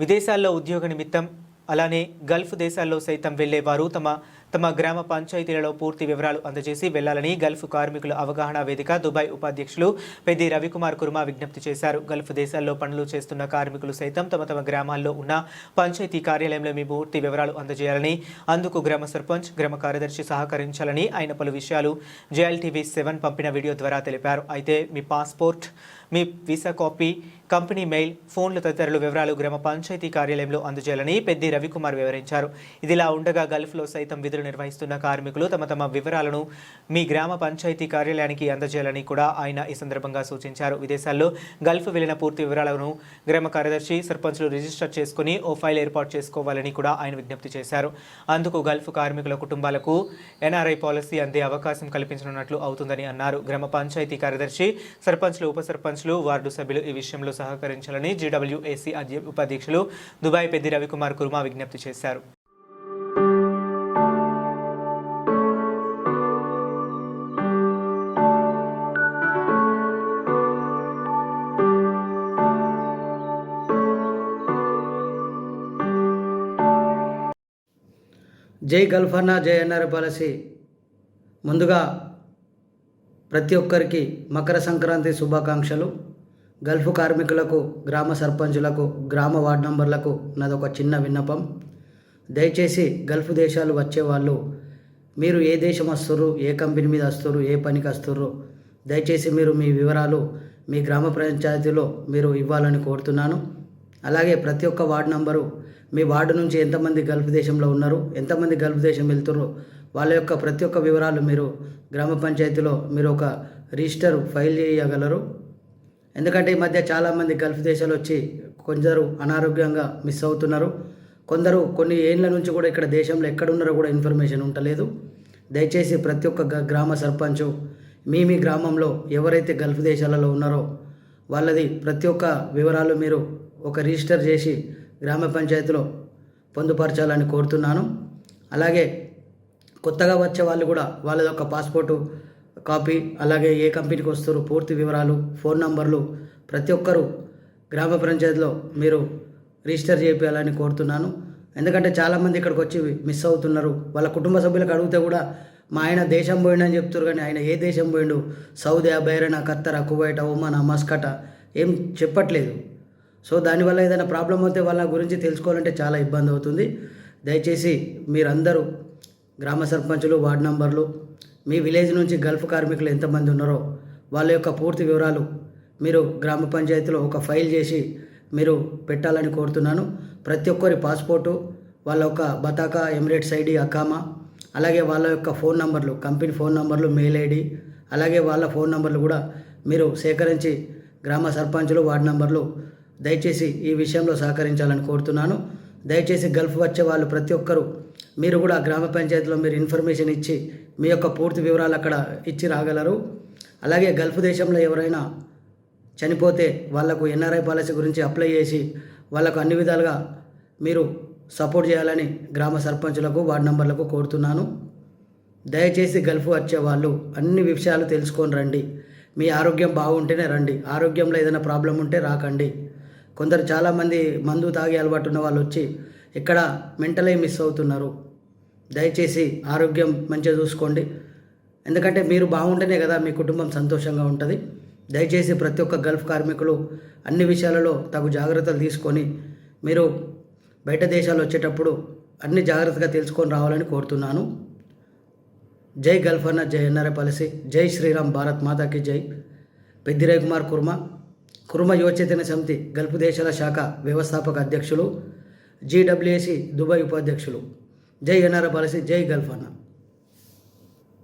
విదేశాల్లో ఉద్యోగ నిమిత్తం అలానే గల్ఫ్ దేశాల్లో సైతం వెళ్ళే వారు తమ తమ గ్రామ పంచాయతీలలో పూర్తి వివరాలు అందజేసి వెళ్ళాలని గల్ఫ్ కార్మికుల అవగాహన వేదిక దుబాయ్ ఉపాధ్యక్షులు పెద్ది రవికుమార్ కుర్మా విజ్ఞప్తి చేశారు. గల్ఫ్ దేశాల్లో పనులు చేస్తున్న కార్మికులు సైతం తమ తమ గ్రామాల్లో ఉన్న పంచాయతీ కార్యాలయంలో మీ పూర్తి వివరాలు అందజేయాలని అందుకు గ్రామ సర్పంచ్ గ్రామ కార్యదర్శి సహకరించాలని ఆయన పలు విషయాలు జేఎల్టీవీ సెవెన్ పంపిన వీడియో ద్వారా తెలిపారు. అయితే మీ పాస్పోర్ట్ మీ వీసా కాపీ కంపెనీ మెయిల్ ఫోన్లు తదితరుల వివరాలు గ్రామ పంచాయతీ కార్యాలయంలో అందజేయాలని పెద్ది రవికుమార్ వివరించారు. ఇదిలా ఉండగా గల్ఫ్లో సైతం విధులు నిర్వహిస్తున్న కార్మికులు తమ తమ వివరాలను మీ గ్రామ పంచాయతీ కార్యాలయానికి అందజేయాలని కూడా ఆయన ఈ సందర్భంగా సూచించారు. విదేశాల్లో గల్ఫ్ వెళ్ళిన పూర్తి వివరాలను గ్రామ కార్యదర్శి సర్పంచ్లు రిజిస్టర్ చేసుకుని ఓ ఫైల్ ఏర్పాటు చేసుకోవాలని కూడా ఆయన విజ్ఞప్తి చేశారు. అందుకు గల్ఫ్ కార్మికుల కుటుంబాలకు ఎన్ఆర్ఐ పాలసీ అందే అవకాశం కల్పించనున్నట్లు అవుతుందని అన్నారు. గ్రామ పంచాయతీ కార్యదర్శి సర్పంచ్లు ఉప సర్పంచ్లు వార్డు సభ్యులు ఈ విషయంలో సహకరించాలని జీడబ్ల్యూఏసీ అధ్య ఉపాధ్యక్షులు దుబాయ్ పెద్ది రవికుమార్ కుర్మా విజ్ఞప్తి చేశారు. జై గల్ఫన్నా జై ఎన్ఆర్ పాలసీ ముందుగా ప్రతి ఒక్కరికి మకర సంక్రాంతి శుభాకాంక్షలు. గల్ఫ్ కార్మికులకు గ్రామ సర్పంచులకు గ్రామ వార్డు నంబర్లకు నాదొక చిన్న విన్నపం. దయచేసి గల్ఫ్ దేశాలు వచ్చేవాళ్ళు మీరు ఏ దేశం వస్తుర్రు ఏ కంపెనీ మీద వస్తుర్రు ఏ పనికి వస్తుర్రు దయచేసి మీరు మీ వివరాలు మీ గ్రామ పంచాయతీలో మీరు ఇవ్వాలని కోరుతున్నాను. అలాగే ప్రతి ఒక్క వార్డు నంబరు మీ వార్డు నుంచి ఎంతమంది గల్ఫ్ దేశంలో ఉన్నారు ఎంతమంది గల్ఫ్ దేశం వెళ్తుర్రు వాళ్ళ యొక్క ప్రతి ఒక్క వివరాలు మీరు గ్రామ పంచాయతీలో మీరు ఒక రిజిస్టర్ ఫైల్ చేయగలరు. ఎందుకంటే ఈ మధ్య చాలామంది గల్ఫ్ దేశాలు వచ్చి కొందరు అనారోగ్యంగా మిస్ అవుతున్నారు. కొందరు కొన్ని ఏళ్ళ నుంచి కూడా ఇక్కడ దేశంలో ఎక్కడున్నారో కూడా ఇన్ఫర్మేషన్ ఉండలేదు. దయచేసి ప్రతి ఒక్క గ- గ్రామ సర్పంచు మీ మీ గ్రామంలో ఎవరైతే గల్ఫ్ దేశాలలో ఉన్నారో వాళ్ళది ప్రతి ఒక్క వివరాలు మీరు ఒక రిజిస్టర్ చేసి గ్రామ పంచాయతీలో పొందుపరచాలని కోరుతున్నాను. అలాగే కొత్తగా వచ్చే వాళ్ళు కూడా వాళ్ళ యొక్క పాస్పోర్టు కాపీ అలాగే ఏ కంపెనీకి వస్తారు పూర్తి వివరాలు ఫోన్ నంబర్లు ప్రతి ఒక్కరూ గ్రామ పంచాయతీలో మీరు రిజిస్టర్ చేయాలని కోరుతున్నాను. ఎందుకంటే చాలామంది ఇక్కడికి వచ్చి మిస్ అవుతున్నారు. వాళ్ళ కుటుంబ సభ్యులకు అడిగితే కూడా మా ఆయన దేశం పోయిండని చెప్తారు కానీ ఆయన ఏ దేశం పోయిండు? సౌదీ బైరనా ఖత్తర్ కువైట ఒమాన్ మస్కట ఏం చెప్పట్లేదు. సో దానివల్ల ఏదైనా ప్రాబ్లం అయితే వాళ్ళ గురించి తెలుసుకోవాలంటే చాలా ఇబ్బంది అవుతుంది. దయచేసి మీరందరూ గ్రామ సర్పంచులు వార్డు నంబర్లు మీ విలేజ్ నుంచి గల్ఫ్ కార్మికులు ఎంతమంది ఉన్నారో వాళ్ళ యొక్క పూర్తి వివరాలు మీరు గ్రామ పంచాయతీలో ఒక ఫైల్ చేసి మీరు పెట్టాలని కోరుతున్నాను. ప్రతి ఒక్కరి పాస్పోర్టు వాళ్ళ యొక్క బతాకా ఎమిరేట్స్ ఐడి అకామా అలాగే వాళ్ళ యొక్క ఫోన్ నంబర్లు కంపెనీ ఫోన్ నంబర్లు మెయిల్ ఐడి అలాగే వాళ్ళ ఫోన్ నంబర్లు కూడా మీరు సేకరించి గ్రామ సర్పంచులు వార్డు నంబర్లు దయచేసి ఈ విషయంలో సహకరించాలని కోరుతున్నాను. దయచేసి గల్ఫ్ వచ్చే వాళ్ళు ప్రతి ఒక్కరూ మీరు కూడా గ్రామ పంచాయతీలో మీరు ఇన్ఫర్మేషన్ ఇచ్చి మీ యొక్క పూర్తి వివరాలు అక్కడ ఇచ్చి రాగలరు. అలాగే గల్ఫ్ దేశంలో ఎవరైనా చనిపోతే వాళ్ళకు ఎన్ఆర్ఐ పాలసీ గురించి అప్లై చేసి వాళ్ళకు అన్ని విధాలుగా మీరు సపోర్ట్ చేయాలని గ్రామ సర్పంచులకు వార్డు నంబర్లకు కోరుతున్నాను. దయచేసి గల్ఫ్ వచ్చే వాళ్ళు అన్ని విషయాలు తెలుసుకొని రండి. మీ ఆరోగ్యం బాగుంటేనే రండి. ఆరోగ్యంలో ఏదైనా ప్రాబ్లం ఉంటే రాకండి. కొందరు చాలామంది మందు తాగి అలవాటు ఉన్న వాళ్ళు వచ్చి ఇక్కడ మెంటలే మిస్ అవుతున్నారు. దయచేసి ఆరోగ్యం మంచిగా చూసుకోండి. ఎందుకంటే మీరు బాగుంటేనే కదా మీ కుటుంబం సంతోషంగా ఉంటుంది. దయచేసి ప్రతి ఒక్క గల్ఫ్ కార్మికులు అన్ని విషయాలలో తగు జాగ్రత్తలు తీసుకొని మీరు బయట దేశాలు వచ్చేటప్పుడు అన్ని జాగ్రత్తగా తెలుసుకొని రావాలని కోరుతున్నాను. జై గల్ఫ్ అన్న జై ఎన్ఆర్ఏ పాలసీ జై శ్రీరామ్ భారత్ మాతాకి జై. పెద్దిరాయ్ కుమార్ కుర్మ కుర్మ యువచేతన సమితి గల్ఫ్ దేశాల శాఖ వ్యవస్థాపక అధ్యక్షులు జీడబ్ల్యూఏసి దుబాయ్ ఉపాధ్యక్షులు. జై ఎన్ఆర్ఎఫ్ పాలసీ జై గల్ఫ్ అన్న.